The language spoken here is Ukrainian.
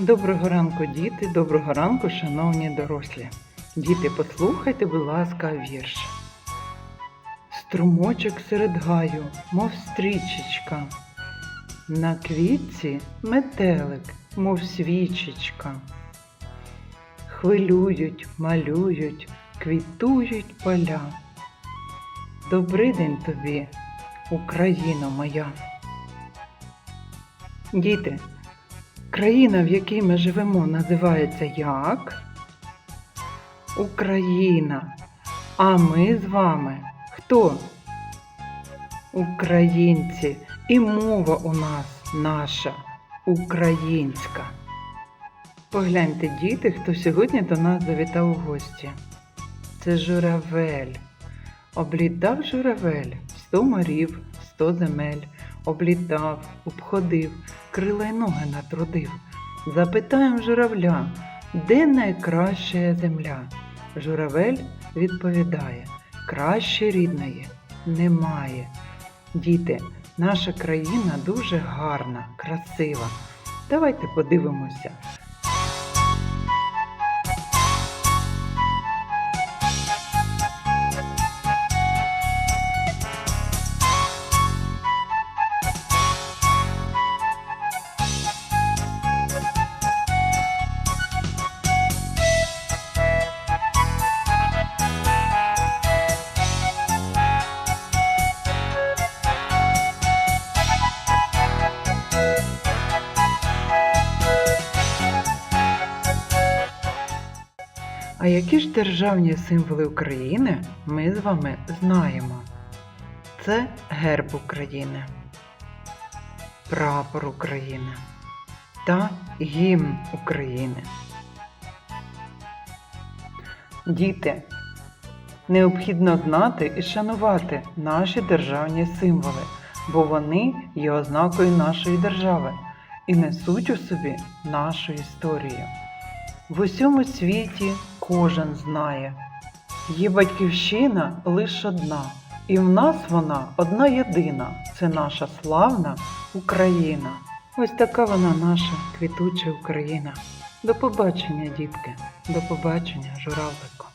Доброго ранку, діти, доброго ранку, шановні дорослі. Діти, послухайте, будь ласка, вірш. Струмочок серед гаю, мов стрічечка. На квітці метелик, мов свічечка. Хвилюють, малюють, квітують поля. Добрий день тобі, Україно моя. Діти, країна, в якій ми живемо, називається як? Україна. А ми з вами хто? Українці. І мова у нас наша українська. Погляньте, діти, хто сьогодні до нас завітав у гості. Це журавель. Облітав журавель сто морів, сто земель, облітав, обходив, крила й ноги натрудив. Запитаєм журавля, де найкраща земля? Журавель відповідає, краще рідної немає. Діти, наша країна дуже гарна, красива. Давайте подивимося. А які ж державні символи України ми з вами знаємо? Це герб України, прапор України та гімн України. Діти, необхідно знати і шанувати наші державні символи, бо вони є ознакою нашої держави і несуть у собі нашу історію. В усьому світі кожен знає. Є батьківщина лише одна, і в нас вона одна єдина. Це наша славна Україна. Ось така вона наша квітуча Україна. До побачення, дітки, до побачення, журавлику.